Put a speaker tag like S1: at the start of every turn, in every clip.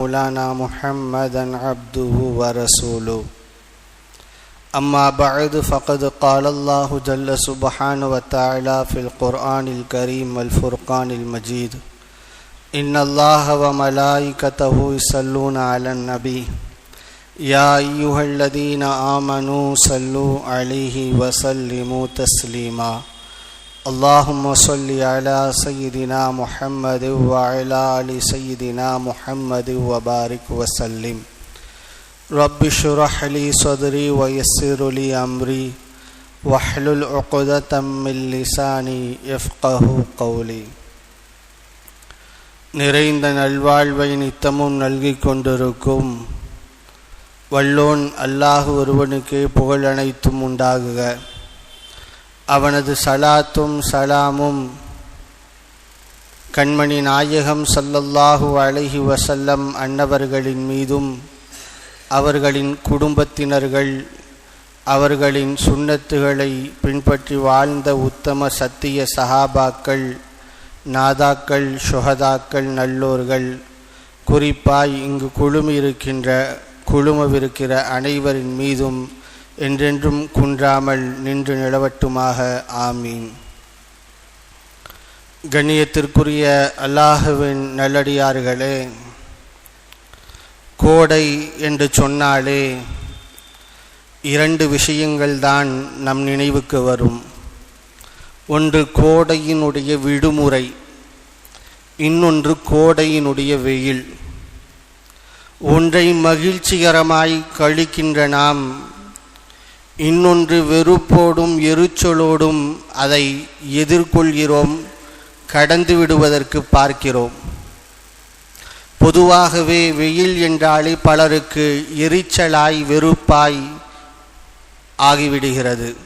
S1: مولانا محمدا عبده ورسوله أما بعد، فقد قال الله جل سبحانه وتعالى في القرآن الكريم والفرقان المجيد إن الله وملائكته يصلون على النبي يا أيها الذين آمنوا صلوا عليه وسلموا تسليما اللهم صل على سيدنا محمد وعلى آل سيدنا محمد وبارك وسلم رب اشرح لي صدري ويسر لي أمري واحلل عقدة من لساني يفقه قولي நிறைந்த நல்வாழ்வை நித்தமும் நல்கிக் கொண்டிருக்கும் வல்லோன் அல்லாஹ் ஒருவனுக்கே புகழ் அனைத்தும் உண்டாகுக அவனது சலாத்தும் சலாமும் கண்மணி நாயகம் சல்லல்லாஹு அலஹி வசல்லம் அன்னவர்களின் மீதும் அவர்களின் குடும்பத்தினர்கள் அவர்களின் சுண்ணத்துகளை பின்பற்றி வாழ்ந்த உத்தம சத்திய சஹாபாக்கள் நாதாக்கள் சுகதாக்கள் நல்லோர்கள். குறிப்பாய் இங்கு குழுமியிருக்கின்ற குழுமவிருக்கிற அனைவரின் மீதும் என்றென்றும் குன்றாமல் நின்று நிலவட்டுமாக. ஆமீன். கண்ணியத்திற்குரிய அல்லாஹுவின் நல்லடியார்களே கோடை என்று சொன்னாலே இரண்டு விஷயங்கள் தான் நம் நினைவுக்கு வரும். ஒன்று கோடையினுடைய விடுமுறை இன்னொன்று கோடையினுடைய வெயில். ஒன்றை மகிழ்ச்சிகரமாய் கழிக்கின்ற நாம் இன்னொன்று வெறுப்போடும் எரிச்சலோடும் அதை எதிர்கொள்கிறோம் கடந்து விடுவதற்கு பார்க்கிறோம். பொதுவாகவே வெயில் என்றாலே பலருக்கு எரிச்சலாய் வெறுப்பாய் ஆகிவிடுகிறது.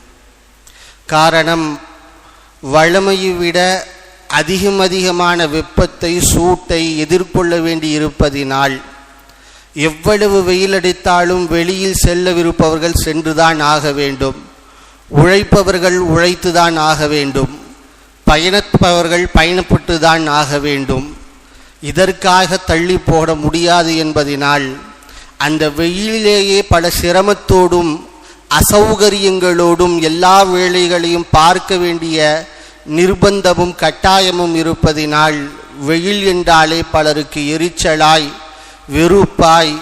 S1: காரணம் வழமையை விட அதிகம் அதிகமான வெப்பத்தை சூட்டை எதிர்கொள்ள வேண்டியிருப்பதினால் இருப்பதினால் எவ்வளவு வெயில் அடித்தாலும் வெளியில் செல்லவிருப்பவர்கள் சென்றுதான் ஆக வேண்டும். உழைப்பவர்கள் உழைத்துதான் ஆக வேண்டும். பயணப்பவர்கள் பயணப்பட்டு தான் ஆக வேண்டும். இதற்காக தள்ளி போட முடியாது என்பதினால் அந்த வெயிலிலேயே பல சிரமத்தோடும் அசௌகரியங்களோடும் எல்லா வேலைகளையும் பார்க்க வேண்டிய நிர்பந்தமும் கட்டாயமும் இருப்பதினால் வெயில் என்றாலே பலருக்கு எரிச்சலாய் வெறுப்பாய்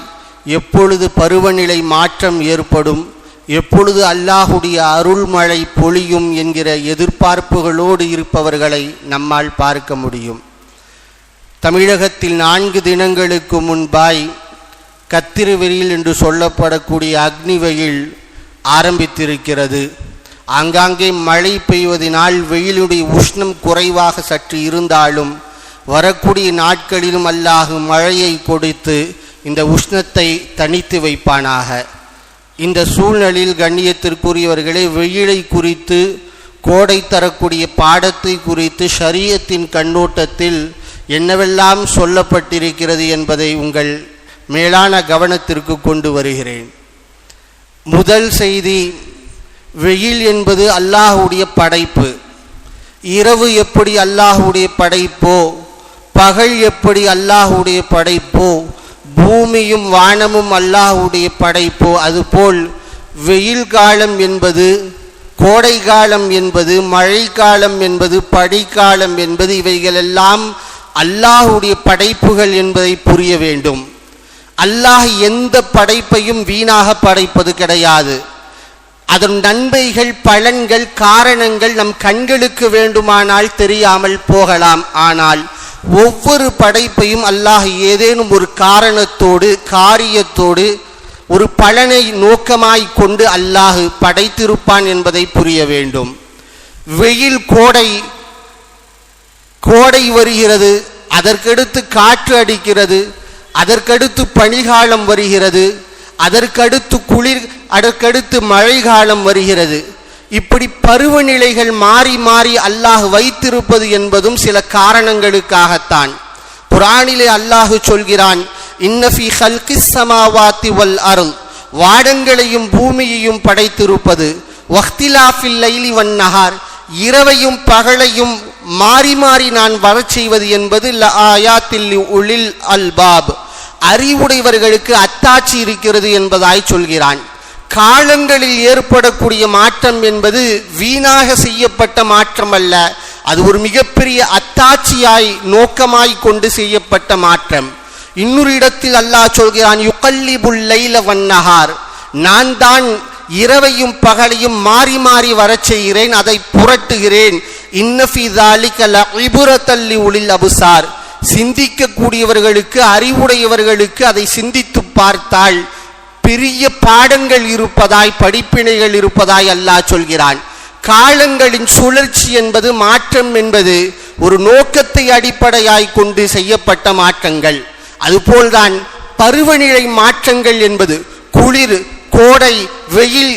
S1: எப்பொழுது பருவநிலை மாற்றம் ஏற்படும் எப்பொழுது அல்லாஹுடைய அருள்மழை பொழியும் என்கிற எதிர்பார்ப்புகளோடு இருப்பவர்களை நம்மால் பார்க்க முடியும். தமிழகத்தில் நான்கு தினங்களுக்கு முன்பாய் கத்திரிவெளியில் என்று சொல்லப்படக்கூடிய அக்னி வெயில் ஆரம்பித்திருக்கிறது. ஆங்காங்கே மழை பெய்வதனால் வெயிலுடைய உஷ்ணம் குறைவாக சற்று இருந்தாலும் வரக்கூடிய நாட்களிலும் அல்லாஹு மழையை கொடுத்து இந்த உஷ்ணத்தை தனித்து வைப்பானாக. இந்த சூழ்நிலையில் கண்ணியத்திற்குரியவர்களே வெயிலை குறித்து கோடை தரக்கூடிய பாடத்தை குறித்து ஷரியத்தின் கண்ணோட்டத்தில் என்னவெல்லாம் சொல்லப்பட்டிருக்கிறது என்பதை உங்கள் மேலான கவனத்திற்கு கொண்டு வருகிறேன். முதல் செய்தி வெயில் என்பது அல்லாஹுடைய படைப்பு. இரவு எப்படி அல்லாஹுடைய படைப்போ பகல் எப்படி அல்லாஹுடைய படைப்போ பூமியும் வானமும் அல்லாஹுடைய படைப்போ அதுபோல் வெயில் காலம் என்பது கோடை காலம் என்பது மழை காலம் என்பது படிக்காலம் என்பது இவைகளெல்லாம் அல்லாஹுடைய படைப்புகள் என்பதை புரிய வேண்டும். அல்லாஹ் எந்த படைப்பையும் வீணாக படைப்பது கிடையாது. அதன் நன்மைகள் பலன்கள் காரணங்கள் நம் கண்களுக்கு வேண்டுமானால் தெரியாமல் போகலாம். ஆனால் ஒவ்வொரு படைப்பையும் அல்லாஹ் ஏதேனும் ஒரு காரணத்தோடு காரியத்தோடு ஒரு பலனை நோக்கமாய் கொண்டு அல்லாஹ் படைத்திருப்பான் என்பதை புரிய வேண்டும். வெயில் கோடை கோடை வருகிறது அதற்கடுத்து காற்று அடிக்கிறது அதற்கடுத்து பனிகாலம் வருகிறது அதற்கடுத்து குளிர் அதற்கடுத்து மழை காலம் வருகிறது. இப்படி பருவநிலைகள் மாறி மாறி அல்லாஹ் வைத்திருப்பது என்பதும் சில காரணங்களுக்காகத்தான். குரானிலே அல்லாஹு சொல்கிறான் இன்னஃபி ஹல்கி சமாவாத்தி வல் அருள். வாடங்களையும் பூமியையும் படைத்திருப்பது வஹ்திலாஃபில் லைலி வன் நகார் இரவையும் பகலையும் மாறி மாறி நான் வரச் செய்வது என்பது ல ஆயாத்தில் உளில் அல்பாப். அறிவுடையவர்களுக்கு அத்தாட்சி இருக்கிறது என்பதாய் சொல்கிறான். காலங்களில் ஏற்படக்கூடிய மாற்றம் என்பது வீணாக செய்யப்பட்ட மாற்றம் அல்ல அது ஒரு மிகப்பெரிய அத்தாட்சியாய் நோக்கமாய் கொண்டு செய்யப்பட்ட மாற்றம். இன்னொரு இடத்தில் அல்லாஹ் சொல்கிறான் யுகல்லிபுல் லைல வன்னஹார் நான் தான் இரவையும் பகலையும் மாறி மாறி வரச் செய்கிறேன் அதை புரட்டுகிறேன். இன்னஃபி தாலிக லஇபுரத்தல்லி உளில் அபுசார். சிந்திக்கக்கூடியவர்களுக்கு அறிவுடையவர்களுக்கு அதை சிந்தித்து பார்த்தாள் பெரிய பாடங்கள் இருப்பதாய் படிப்பினைகள் இருப்பதாய் அல்லாஹ் சொல்கிறான். காலங்களின் சுழற்சி என்பது மாற்றம் என்பது ஒரு நோக்கத்தை அடிப்படையாய் கொண்டு செய்யப்பட்ட மாற்றங்கள். அதுபோல்தான் பருவநிலை மாற்றங்கள் என்பது குளிர் கோடை வெயில்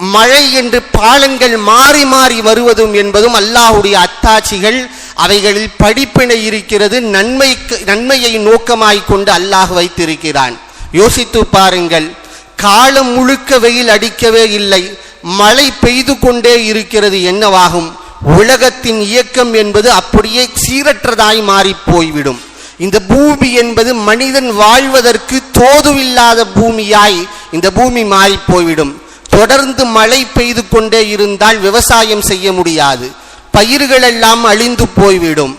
S1: மழை என்று பாலங்கள் மாறி மாறி வருவதும் என்பதும் அல்லாஹுடைய அத்தாட்சிகள். அவைகளில் படிப்பினை இருக்கிறது நன்மை நன்மையை நோக்கமாய் கொண்டு அல்லாஹ் வைத்திருக்கிறான். யோசித்து பாருங்கள் காலம் முழுக்க வெயில் அடிக்கவே இல்லை மழை பெய்து கொண்டே இருக்கிறது என்னவாகும்? உலகத்தின் இயக்கம் என்பது அப்படியே சீரற்றதாய் மாறி போய்விடும். இந்த பூமி என்பது மனிதன் வாழ்வதற்கு தோதுவில்லாத பூமியாய் இந்த பூமி மாறி போய்விடும். தொடர்ந்து மழை பெய்து கொண்டே இருந்தால் விவசாயம் செய்ய முடியாது. பயிர்களெல்லாம் அழிந்து போய்விடும்.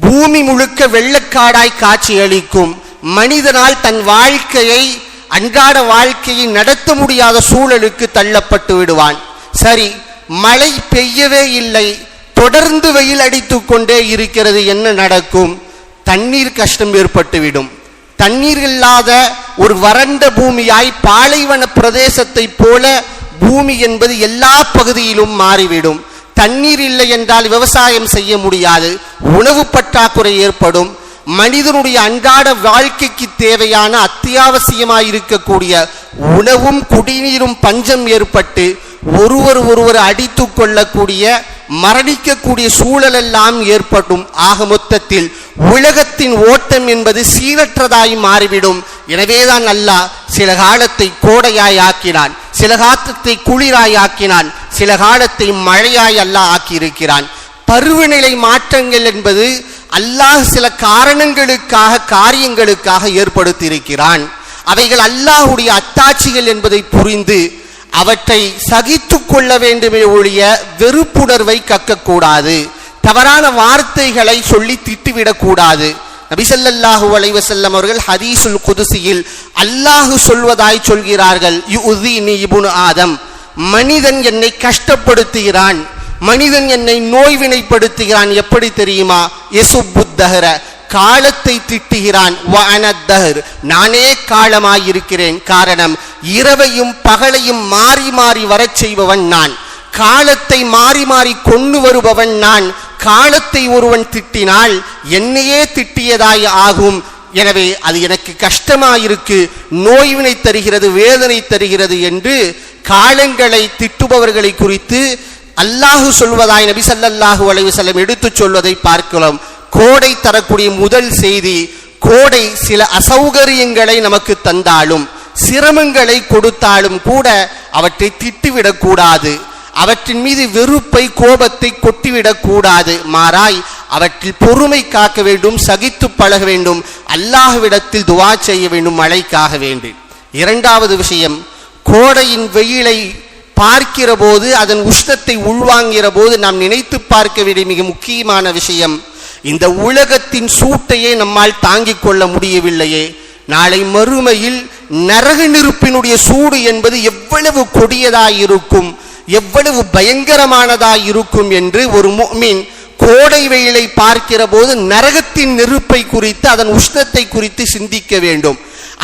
S1: பூமி முழுக்க வெள்ளக்காடாய் காட்சியளிக்கும். மனிதனால் தன் வாழ்க்கையை அன்றாட வாழ்க்கையை நடத்த முடியாத சூழலுக்கு தள்ளப்பட்டு விடுவான். சரி மழை பெய்யவே இல்லை. தொடர்ந்து வெயில் அடித்து கொண்டே இருக்கிறது என்ன நடக்கும்? தண்ணீர் கஷ்டம் ஏற்பட்டுவிடும். தண்ணீர் இல்லாத ஒரு வறண்ட பூமியாய் பாலைவன பிரதேசத்தை போல பூமி என்பது எல்லா பகுதியிலும் மாறிவிடும். தண்ணீர் இல்லை என்றால் விவசாயம் செய்ய முடியாது. உணவு பற்றாக்குறை ஏற்படும். மனிதனுடைய அன்றாட வாழ்க்கைக்கு தேவையான அத்தியாவசியமாய் இருக்கக்கூடிய உணவும் குடிநீரும் பஞ்சம் ஏற்பட்டு ஒருவர் ஒருவர் அடித்து கொள்ளக்கூடிய மரணிக்கக்கூடிய சூழலெல்லாம் ஏற்படும். ஆக மொத்தத்தில் உலகத்தின் ஓட்டம் என்பது சீரற்றதாய் மாறிவிடும். எனவேதான் அல்லாஹ் சில காலத்தை கோடையாய் ஆக்கினான் சில காலத்தை குளிராய் ஆக்கினான் சில காலத்தை மழையாய் அல்லாஹ் ஆக்கியிருக்கிறான். பருவநிலை மாற்றங்கள் என்பது அல்லாஹ் சில காரணங்களுக்காக காரியங்களுக்காக ஏற்படுத்தியிருக்கிறான். அவைகள் அல்லாஹுடைய அத்தாட்சிகள் என்பதை புரிந்து அவற்றை சகித்து கொள்ள வேண்டுமே ஒழிய வெறுப்புணர்வை கக்கக்கூடாது. தவறான வார்த்தைகளை சொல்லி திட்டுவிடக்கூடாது. நபிசல்லாஹு அலைவசல்லம் அவர்கள் ஹதீசுல் குதுசியில் அல்லாஹு சொல்வதாய் சொல்கிறார்கள் யுதீனி இபுனு ஆதம் மனிதன் என்னை கஷ்டப்படுத்துகிறான். மனிதன் என்னை நோய்வினைப்படுத்துகிறான். எப்படி தெரியுமா? புத்தகர காலத்தை திட்டுகிறான். நானே காலமாயிருக்கிறேன். காரணம் இரவையும் பகலையும் மாறி மாறி வரச் செய்பவன் நான். காலத்தை மாறி மாறி கொண்டு வருபவன் நான். காலத்தை ஒருவன் திட்டினால் என்னையே திட்டியதாய் ஆகும். எனவே அது எனக்கு கஷ்டமாயிருக்கு. நோய்வினை தருகிறது வேதனை தருகிறது என்று காலங்களை திட்டுபவர்களை குறித்து அல்லாஹு சொல்வதாய் நபி சல்லாஹு அலைஹி வஸல்லம் எடுத்துச் சொல்வதை பார்க்கலாம் கோடை தரக்கூடிய முதல் செய்தி கோடை சில அசௌகரியங்களை நமக்கு தந்தாலும் சிரமங்களை கொடுத்தாலும் கூட அவற்றை திட்டுவிடக்கூடாது அவற்றின் மீது வெறுப்பை கோபத்தை கொட்டிவிடக்கூடாது மாறாய் அவற்றில் பொறுமை காக்க வேண்டும் சகித்து பழக வேண்டும் அல்லாஹ்விடத்தில் துவா செய்ய வேண்டும் மழைக்காக வேண்டும் இரண்டாவது விஷயம் கோடையின் வெயிலை பார்க்கிற போது அதன் உஷ்ணத்தை உள்வாங்கிற போது நாம் நினைத்து பார்க்க வேண்டிய மிக முக்கியமான விஷயம் இந்த உலகத்தின் சூட்டையே நம்மால் தாங்கிக் கொள்ள முடியவில்லையே. நாளை மறுமையில் நரக நெருப்பினுடைய சூடு என்பது எவ்வளவு கொடியதாயிருக்கும் எவ்வளவு பயங்கரமானதாய் இருக்கும் என்று ஒரு மீன் கோடை வெயிலை பார்க்கிற போது நரகத்தின் நெருப்பை குறித்து அதன் உஷ்ணத்தை குறித்து சிந்திக்க வேண்டும்.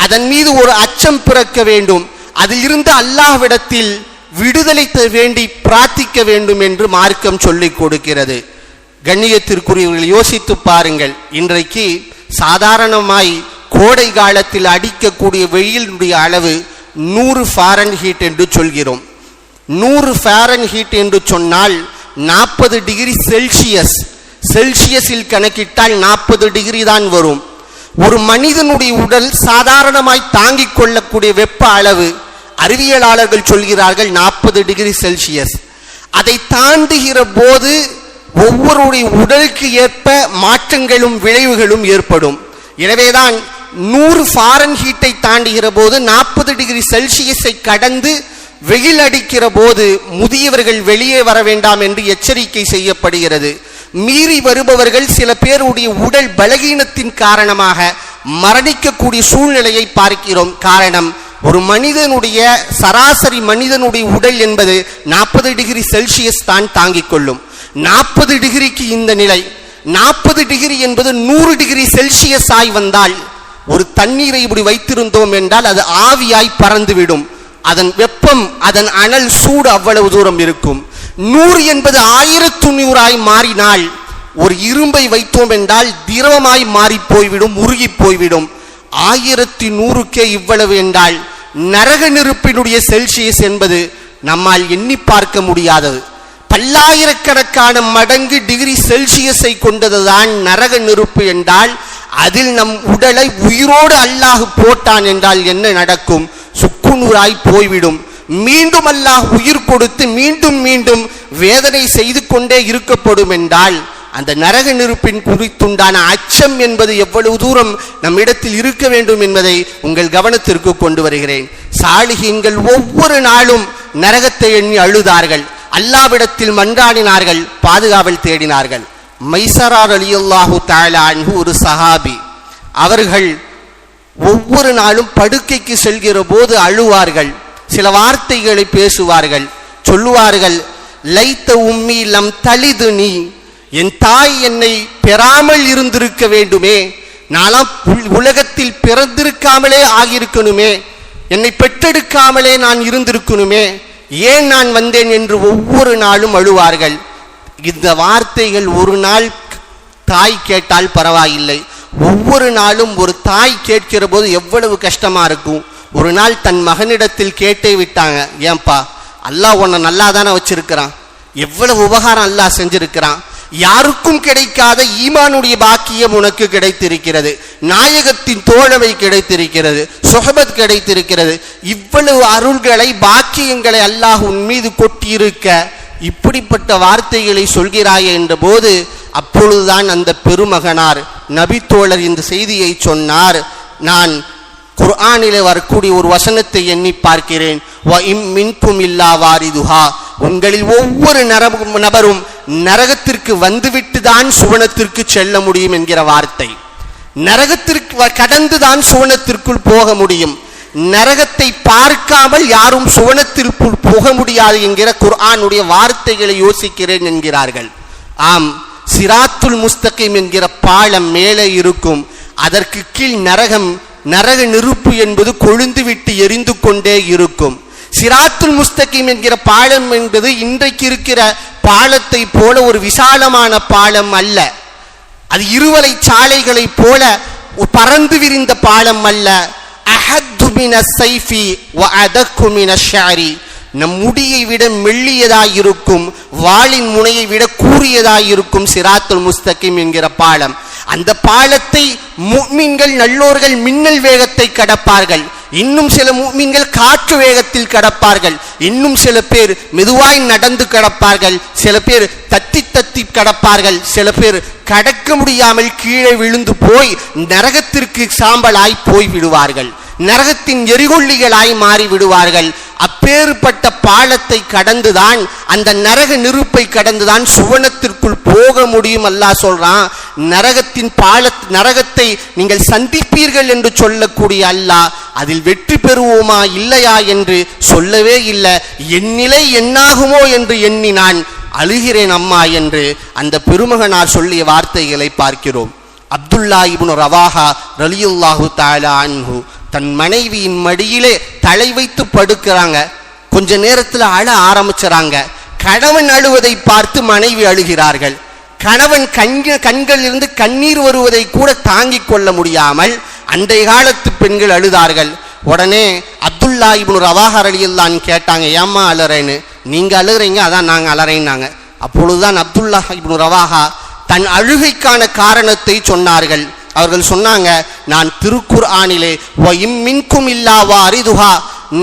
S1: அதன் மீது ஒரு அச்சம் பிறக்க வேண்டும். அதிலிருந்து அல்லாஹ்விடத்தில் விடுதலை வேண்டி பிரார்த்திக்க வேண்டும் என்று மார்க்கம் சொல்லிக் கொடுக்கிறது. கண்ணியத்திற்குரியவர்கள் யோசித்து பாருங்கள். இன்றைக்கு சாதாரணமாய் கோடை காலத்தில் அடிக்கக்கூடிய வெயிலினுடைய அளவு நூறு ஃபாரன் ஹீட் என்று சொல்கிறோம். நூறு ஃபாரன் ஹீட் என்று சொன்னால் நாற்பது டிகிரி செல்சியஸ். செல்சியஸில் கணக்கிட்டால் நாற்பது டிகிரி தான் வரும். ஒரு மனிதனுடைய உடல் சாதாரணமாய் தாங்கிக் கொள்ளக்கூடிய வெப்ப அளவு அறிவியலாளர்கள் சொல்கிறார்கள் நாற்பது டிகிரி செல்சியஸ். அதை தாண்டுகிற போது ஒவ்வொருடைய உடலுக்கு ஏற்ப மாற்றங்களும் விளைவுகளும் ஏற்படும். எனவேதான் நூறு ஃபாரன் ஹீட்டை தாண்டுகிற போது நாற்பது டிகிரி செல்சியஸை கடந்து வெயில் அடிக்கிற போது முதியவர்கள் வெளியே வர வேண்டாம் என்று எச்சரிக்கை செய்யப்படுகிறது. மீறி வருபவர்கள் சில பேருடைய உடல் பலகீனத்தின் காரணமாக மரணிக்கக்கூடிய சூழ்நிலையை பார்க்கிறோம். காரணம் ஒரு மனிதனுடைய சராசரி மனிதனுடைய உடல் என்பது நாற்பது டிகிரி செல்சியஸ் தான் தாங்கிக் கொள்ளும். நாற்பது டிகிரிக்கு இந்த நிலை. நாற்பது டிகிரி என்பது நூறு டிகிரி செல்சியஸ் ஆய் வந்தால் ஒரு தண்ணீரை இப்படி வைத்திருந்தோம் என்றால் அது ஆவியாய் பறந்துவிடும். அதன் வெப்பம் அதன் அனல் சூடு அவ்வளவு தூரம் இருக்கும். நூறு என்பது ஆயிரத்து நூறாய் மாறினால் ஒரு இரும்பை வைத்தோம் என்றால் திரவமாய் மாறி போய்விடும் உருகி போய்விடும். ஆயிரத்தி நூறுக்கே இவ்வளவு என்றால் நரக நெருப்பினுடைய செல்சியஸ் என்பது நம்மால் எண்ணி பார்க்க முடியாதது. பல்லாயிரக்கணக்கான மடங்கு டிகிரி செல்சியஸை கொண்டதுதான் நரக நெருப்பு என்றால் அதில் நம் உடலை உயிரோடு அல்லாஹ் போட்டான் என்றால் என்ன நடக்கும்? சுக்குநூறாய் போய்விடும். மீண்டும் அல்லாஹ் உயிர் கொடுத்து மீண்டும் மீண்டும் வேதனை செய்து கொண்டே இருக்கப்படும் என்றால் அந்த நரக நெருப்பின் குறித்துண்டான அச்சம் என்பது எவ்வளவு தூரம் நம்மிடத்தில் இருக்க வேண்டும் என்பதை உங்கள் கவனத்திற்கு கொண்டு வருகிறேன். சாலிகீன்கள் ஒவ்வொரு நாளும் நரகத்தை எண்ணி அழுதார்கள். அல்லாவிடத்தில் மன்றாடினார்கள் பாதுகாவல் தேடினார்கள். மைசரார் அலியுல்லாஹு தாலா அன்ஹு ஒரு சஹாபி. அவர்கள் ஒவ்வொரு நாளும் படுக்கைக்கு செல்கிற போது அழுவார்கள் சில வார்த்தைகளை பேசுவார்கள் சொல்லுவார்கள் லைத்த உம்மி லம் தலிது நீ என் தாய் என்னை பெறாமல் இருந்திருக்க வேண்டுமே நானாம் உலகத்தில் பிறந்திருக்காமலே ஆகியிருக்கணுமே என்னை பெற்றெடுக்காமலே நான் இருந்திருக்கணுமே ஏன் நான் வந்தேன் என்று ஒவ்வொரு நாளும் அழுவார்கள். இந்த வார்த்தைகள் ஒரு நாள் தாய் கேட்டால் பரவாயில்லை. ஒவ்வொரு நாளும் ஒரு தாய் கேட்கிற போது எவ்வளவு கஷ்டமா இருக்கும். ஒரு நாள் தன் மகனிடத்தில் கேட்டே விட்டாங்க ஏன்பா அல்லாஹ் உன்னை நல்லா தானே வச்சிருக்கிறான்? எவ்வளவு உபகாரம் அல்லாஹ் செஞ்சிருக்கிறான்? யாருக்கும் கிடைக்காத ஈமானுடைய பாக்கியம் உனக்கு கிடைத்திருக்கிறது. நாயகத்தின் தோழமை கிடைத்திருக்கிறது. சொஹபத் கிடைத்திருக்கிறது. இவ்வளவு அருள்களை பாக்கியங்களை அல்லாஹ் உன் மீது கொட்டியிருக்க இப்படிப்பட்ட வார்த்தைகளை சொல்கிறாயே என்ற போது அப்பொழுதுதான் அந்த பெருமகனார் நபித்தோழர் இந்த செய்தியை சொன்னார். நான் குர்ஆனிலே வரக்கூடிய ஒரு வசனத்தை எண்ணி பார்க்கிறேன். "வ இம் மின்கும் இல்லா வாரிதுஹா. உங்களில் ஒவ்வொரு நபரும் நரகத்திற்கு வந்துவிட்டு தான் சுவனத்திற்கு செல்ல முடியும் என்கிற வார்த்தை. நரகத்திற்கு வ- கடந்துதான் சுவனத்திற்குள் போக முடியும். நரகத்தை பார்க்காமல் யாரும் சுவனத்திற்குள் போக முடியாது என்கிற குர்ஆனுடைய வார்த்தைகளை யோசிக்கிறேன் என்கிறார்கள். ஆம் சிராத்துல் முஸ்தகிம் என்கிற பாலம் மேலே இருக்கும். அதற்கு கீழ் நரகம் நரக நெருப்பு என்பது கொழுந்து விட்டு எரிந்து கொண்டே இருக்கும். சிராத்துல் முஸ்தகிம் என்கிற பாலம் என்பது இன்றைக்கு இருக்கிற பாலத்தை போல ஒரு விசாலமான பாலம் அல்ல. அது இருவலை சாலைகளைப் போல பறந்து விரிந்த பாலம் அல்ல. அஹத்து சைஃபி வ அதக்கு ஷாரி. நம் முடியை விட மெல்லியதாயிருக்கும் வாளின் முனையை விட கூறியதாயிருக்கும் சிராத்துல் முஸ்தகிம் என்கிற பாலம். அந்த பாலத்தை மீன்கள் நல்லோர்கள் மின்னல் வேகத்தை கடப்பார்கள். இன்னும் சில மீன்கள் காற்று வேகத்தில் கடப்பார்கள். இன்னும் சில பேர் மெதுவாய் நடந்து கடப்பார்கள். சில பேர் தத்தி தத்தி கடப்பார்கள். சில பேர் கடக்க முடியாமல் கீழே விழுந்து போய் நரகத்திற்கு சாம்பலாய் போய் விடுவார்கள். நரகத்தின் எரிகொள்ளிகளாய் மாறி விடுவார்கள் அப்பேறுபட்ட பாலத்தை கடந்துதான் அந்த நரக நெருப்பை கடந்துதான் சுவனத்திற்குள் போக முடியும் அல்லாஹ் சொல்றான். நரகத்தின் பால நரகத்தை நீங்கள் சந்திப்பீர்கள் என்று சொல்லக்கூடிய அல்லாஹ் அதில் வெற்றி பெறுவோமா இல்லையா என்று சொல்லவே இல்லை. என் நிலை என்னாகுமோ என்று எண்ணினான் அழுகிறேன் அம்மா என்று அந்த பெருமகனார் சொல்லிய வார்த்தைகளை பார்க்கிறோம். அப்துல்லா இப்னு ரவாஹா ரலியுல்லாஹு தாலா அன்ஹு தன் மனைவியின் மடியிலே தலை வைத்து படுக்கிறாங்க. கொஞ்ச நேரத்தில் அழ ஆரம்பிச்சறாங்க. கணவன் அழுவதை பார்த்து மனைவி அழுகிறார்கள். கணவன் கண்க கண்களிலிருந்து கண்ணீர் வருவதை கூட தாங்கிக் கொள்ள முடியாமல் அன்றைய காலத்து பெண்கள் அழுதார்கள். உடனே அப்துல்லா இப்னு ரவாஹா ரலியல்லான்னு கேட்டாங்க ஏம்மா அலறேன்னு? நீங்கள் அழுகிறீங்க அதான் நாங்கள் அலறேன்னாங்க. அப்பொழுதுதான் அப்துல்லா இப்னு ரவாஹா தன் அழுகைக்கான காரணத்தை சொன்னார்கள். அவர்கள் சொன்னாங்க நான் திருக்குர் ஆணிலே இம்மின்கும் இல்லாவா அரிதுகா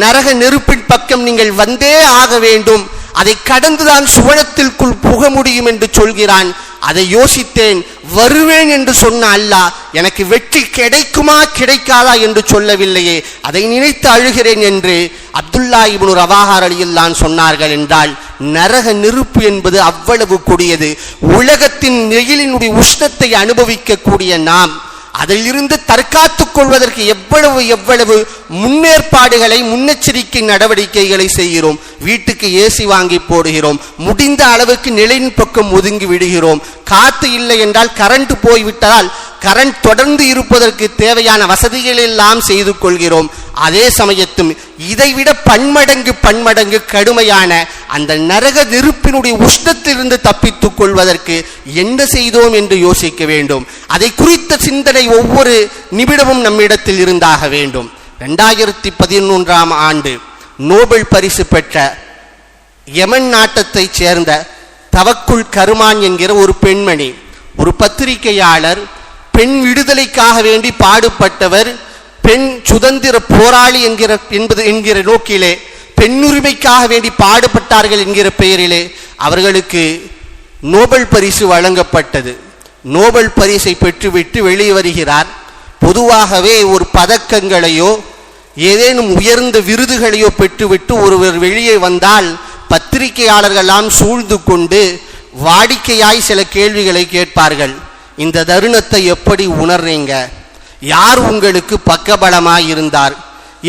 S1: நரக நெருப்பின் பக்கம் நீங்கள் வந்தே ஆக வேண்டும். அதை கடந்துதான் சுவனத்திற்குள் புக முடியும் என்று சொல்கிறான். அதை யோசித்தேன் வருவேன் என்று சொன்ன அல்லாஹ் எனக்கு வெற்றி கிடைக்குமா கிடைக்காதா என்று சொல்லவில்லையே. அதை நினைத்து அழுகிறேன் என்று அப்துல்லா இப்னு ரவாஹார் அலியல்லான் சொன்னார்கள் என்றால் நரக நெருப்பு என்பது அவ்வளவு கொடியது. உலகத்தின் நெயிலினுடைய உஷ்ணத்தை அனுபவிக்கக்கூடிய நாம் அதிலிருந்து தற்காத்துக் கொள்வதற்கு எவ்வளவு எவ்வளவு முன்னேற்பாடுகளை முன்னெச்சரிக்கை நடவடிக்கைகளை செய்கிறோம். வீட்டுக்கு ஏசி வாங்கி போடுகிறோம். முடிந்த அளவுக்கு நிலையின் பக்கம் ஒதுங்கி விடுகிறோம். காத்து இல்லை என்றால் கரண்ட் போய்விட்டால் கரண்ட் தொடர்ந்து இருப்பதற்கு தேவையான வசதிகள் எல்லாம் செய்து கொள்கிறோம். அதே சமயத்தும் இதைவிட பன்மடங்கு பன்மடங்கு கடுமையான அந்த நரக நெருப்பினுடைய உஷ்ணத்திலிருந்து தப்பித்துக் கொள்வதற்கு என்ன செய்தோம் என்று யோசிக்க வேண்டும். அதை குறித்த சிந்தனை ஒவ்வொரு நிமிடமும் நம்மிடத்தில் இருந்தாக வேண்டும். ரெண்டாயிரத்தி பதினொன்றாம் ஆண்டு நோபல் பரிசு பெற்ற யமன் நாட்டத்தைச் சேர்ந்த தவக்குள் கருமான் என்கிற ஒரு பெண்மணி ஒரு பத்திரிகையாளர் பெண் விடுதலைக்காக வேண்டி பாடுபட்டவர் பெண் சுதந்திர போராளி என்கிற என்பது என்கிற நோக்கிலே பெண்ணுரிமைக்காக வேண்டி பாடுபட்டார்கள் என்கிற பெயரிலே அவர்களுக்கு நோபல் பரிசு வழங்கப்பட்டது. நோபல் பரிசை பெற்றுவிட்டு வெளியே வருகிறார். பொதுவாகவே ஒரு பதக்கங்களையோ ஏதேனும் உயர்ந்த விருதுகளையோ பெற்றுவிட்டு ஒருவர் வெளியே வந்தால் பத்திரிகையாளர்களெல்லாம் சூழ்ந்து கொண்டு வாடிக்கையாய் சில கேள்விகளை கேட்பார்கள். இந்த தருணத்தை எப்படி உணர்றீங்க? யார் உங்களுக்கு பக்கபலமாக இருந்தார்?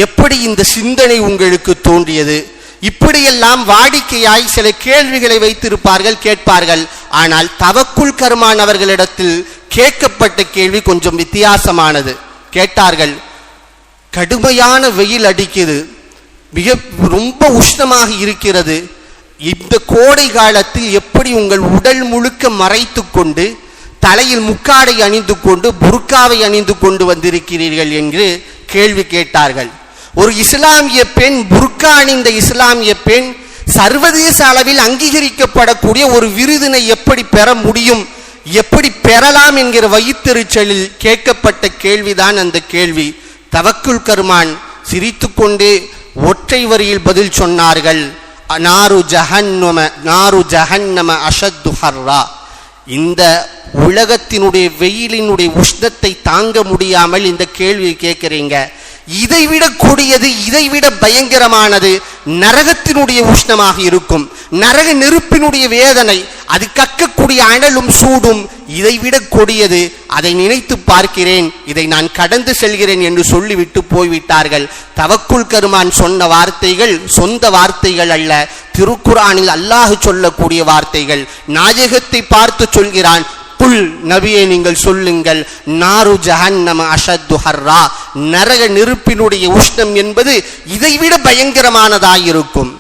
S1: எப்படி இந்த சிந்தனை உங்களுக்கு தோன்றியது? இப்படியெல்லாம் வாடிக்கையாய் சில கேள்விகளை வைத்திருப்பார்கள் கேட்பார்கள். ஆனால் தவக்குள் கருமான் அவர்களிடத்தில் கேட்கப்பட்ட கேள்வி கொஞ்சம் வித்தியாசமானது. கேட்டார்கள் கடுமையான வெயில் அடிக்குது. மிக ரொம்ப உஷ்ணமாக இருக்கிறது. இந்த கோடை காலத்தில் எப்படி உங்கள் உடல் முழுக்க மறைத்து கொண்டு தலையில் முக்காடை அணிந்து கொண்டு புர்காவை அணிந்து கொண்டு வந்திருக்கிறீர்கள் என்று கேள்வி கேட்டார்கள். ஒரு இஸ்லாமிய பெண் புர்கா அணிந்த இஸ்லாமிய பெண் சர்வதேச அளவில் அங்கீகரிக்கப்படக்கூடிய ஒரு விருதினை எப்படி பெற முடியும் எப்படி பெறலாம் என்கிற வைத்தெறிச்சலில் கேட்கப்பட்ட கேள்விதான் அந்த கேள்வி. தவக்குல் கருமான் சிரித்துக்கொண்டே ஒற்றை வரியில் பதில் சொன்னார்கள். நாரு ஜஹன்னம நாரு ஜஹன்னம அஷத்து ஹர்ரா. இந்த உலகத்தினுடைய வெயிலினுடைய உஷ்ணத்தை தாங்க முடியாமல் இந்த கேள்வி கேட்கிறீங்க. இதைவிட கொடியது இதைவிட பயங்கரமானது நரகத்தினுடைய உஷ்ணமாக இருக்கும். நரக நெருப்பினுடைய வேதனை அது கக்கக்கூடிய அனலும் சூடும். இதைவிட கொடியது அதை நினைத்து பார்க்கிறேன் இதை நான் கடந்து செல்கிறேன் என்று சொல்லிவிட்டு போய்விட்டார்கள். தவக்குல் கருமான் சொன்ன வார்த்தைகள் சொந்த வார்த்தைகள் அல்ல. திருக்குறானில் அல்லாஹ் சொல்லக்கூடிய வார்த்தைகள். நாயகத்தை பார்த்து சொல்கிறான் புல் நபியை நீங்கள் சொல்லுங்கள் நாரு ஜஹன்னம அஷத்து ஹர்ரா. நரக நெருப்பினுடைய உஷ்ணம் என்பது இதைவிட பயங்கரமானதாயிருக்கும்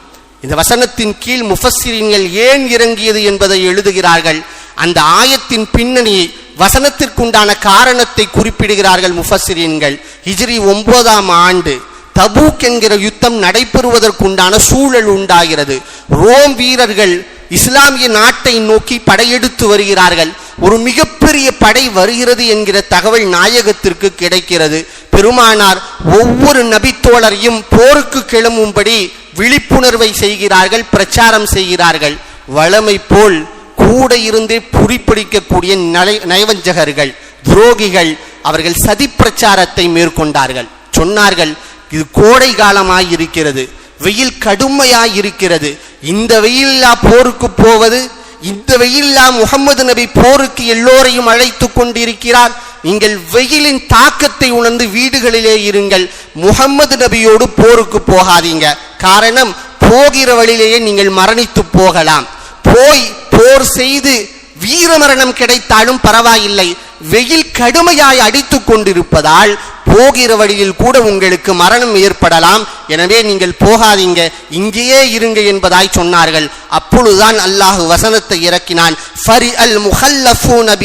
S1: இந்த வசனத்தின் கீழ் முஃபஸ்ஸிரின்கள் ஏன் இறங்கியது என்பதை எழுதுகிறார்கள். அந்த ஆயத்தின் பின்னணியை வசனத்திற்குண்டான காரணத்தை குறிப்பிடுகிறார்கள் முஃபஸ்ஸிரீன்கள். ஹிஜ்ரி ஒன்பதாம் ஆண்டு தபூக் என்கிற யுத்தம் நடைபெறுவதற்குண்டான சூழல் உண்டாகிறது. ரோம் வீரர்கள் இஸ்லாமிய நாட்டை நோக்கி படையெடுத்து வருகிறார்கள். ஒரு மிகப்பெரிய படை வருகிறது என்கிற தகவல் நாயகத்திற்கு கிடைக்கிறது. பெருமானார் ஒவ்வொரு நபித்தோழரையும் போருக்கு கிளம்பும்படி விழிப்புணர்வை செய்கிறார்கள் பிரச்சாரம் செய்கிறார்கள். வளமை போல் கூட இருந்தே புரிப்பிடிக்கக்கூடிய நலை நயவஞ்சகர்கள் துரோகிகள் அவர்கள் சதி பிரச்சாரத்தை மேற்கொண்டார்கள். சொன்னார்கள் இது கோடை காலமாய் இருக்கிறது வெயில் கடுமையாய் இருக்கிறது இந்த வெயில்லா போருக்கு போவது இந்த வெயில்லா முகமது நபி போருக்கு எல்லோரையும் அழைத்து கொண்டிருக்கிறார். நீங்கள் வெயிலின் தாக்கத்தை உணர்ந்து வீடுகளிலே இருங்கள். முகம்மது நபியோடு போருக்கு போகாதீங்க. காரணம் போகிற வழியிலேயே நீங்கள் மரணித்து போகலாம். போய் போர் செய்து வீரமரணம் கிடைத்தாலும் பரவாயில்லை. வெயில் கடுமையாய் அடித்து கொண்டிருப்பதால் போகிற வழியில் கூட உங்களுக்கு மரணம் ஏற்படலாம். எனவே நீங்கள் போகாதீங்க. இங்கேயே இருங்க என்பதாய் சொன்னார்கள். அப்பொழுதுதான் அல்லாஹ் வசனத்தை இறக்கினான். ஃபரி அல் முஹல்லஃபூன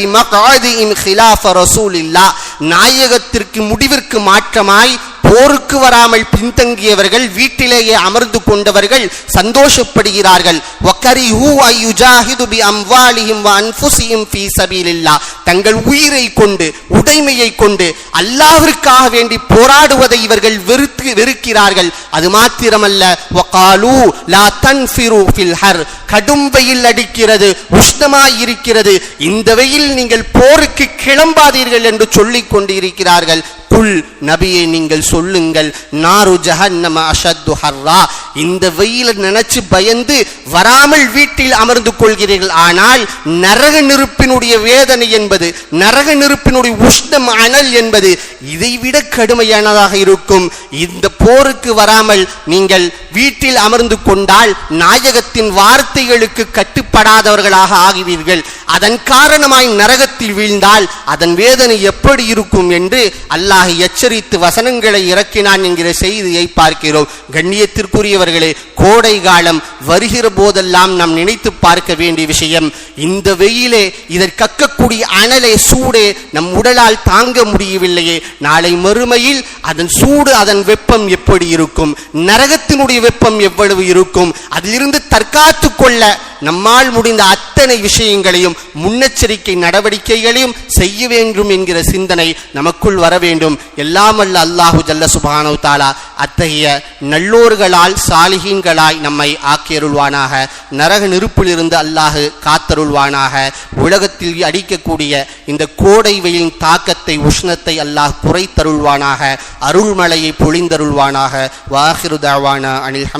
S1: நாயகத்திற்கு முடிவிற்கு மாற்றமாய் போருக்கு வராமல் பின்தங்கியவர்கள் வீட்டிலேயே அமர்ந்து கொண்டவர்கள் சந்தோஷப்படுகிறார்கள். தங்கள் உயிரை கொண்டு உடைமையை கொண்டு அல்லாவிற்காக வேண்டி போராடுவதை இவர்கள் வெறுத்து வெறுக்கிறார்கள். அது மாத்திரமல்ல வகாலு லா தன்ஃபிரு ஃபில் ஹர். கடும் வெயில் அடிக்கிறது உஷ்ணமாய் இருக்கிறது இந்த வெயில் நீங்கள் போருக்கு கிளம்பாதீர்கள் என்று சொல்லிக் கொண்டிருக்கிறார்கள் குல் நபியை நீங்கள் சொல்லுங்கள். நாரு ஜஹன்னம அஷத்து ஹர்ரா. இந்த வெயில நினைச்சு பயந்து வராமல் வீட்டில் அமர்ந்து கொள்கிறீர்கள். ஆனால் நரக நெருப்பினுடைய வேதனை என்பது நரக நெருப்பினுடைய உஷ்ணம் அனல் என்பது இதைவிட கடுமையானதாக இருக்கும். இந்த போருக்கு வராமல் நீங்கள் வீட்டில் அமர்ந்து கொண்டால் நாயகத்தின் வார்த்தைகளுக்கு கட்டுப்படாதவர்களாக ஆகுவீர்கள். அதன் காரணமாய் நரகத்தில் வீழ்ந்தால் அதன் வேதனை எப்படி இருக்கும் என்று அல்லாஹ் எச்சரித்து வசனங்களை இறக்கினான் என்கிற செய்தியை பார்க்கிறோம். கண்ணியத்திற்குரியவர்களே கோடை காலம் வருகிற போதெல்லாம் நாம் நினைத்து பார்க்க வேண்டிய விஷயம் இந்த வெயிலே இதற் கக்கக்கூடிய அனலே சூடே நம் உடலால் தாங்க முடியவில்லையே. நாளை மறுமையில் அதன் சூடு அதன் வெப்பம் எப்படி இருக்கும்? நரகத்தினுடைய வெப்பம் எவ்வளவு இருக்கும்? அதிலிருந்து தற்காத்து கொள்ள நம்மால் முடிந்த அத்தனை விஷயங்களையும் முன்னெச்சரிக்கை நடவடிக்கைகளையும் செய்ய வேண்டும் என்கிற சிந்தனை நமக்குள் வர வேண்டும். எல்லாம் அல்ல அல்லாஹு ஜல்ல சுபானு தாலா அத்தகைய நல்லோர்களால் சாலிகீன்களாய் நம்மை ஆக்கியருள்வானாக. நரக நெருப்பிலிருந்து அல்லாஹு காத்தருள்வானாக. உலகத்தில் அடிக்கக்கூடிய இந்த கோடை வெயிலின் தாக்கத்தை உஷ்ணத்தை அல்லாஹ் குறைத்தருள்வானாக. அருள்மலையை பொழிந்தருள்வானாக. வாஹிரு தாவானா அனில்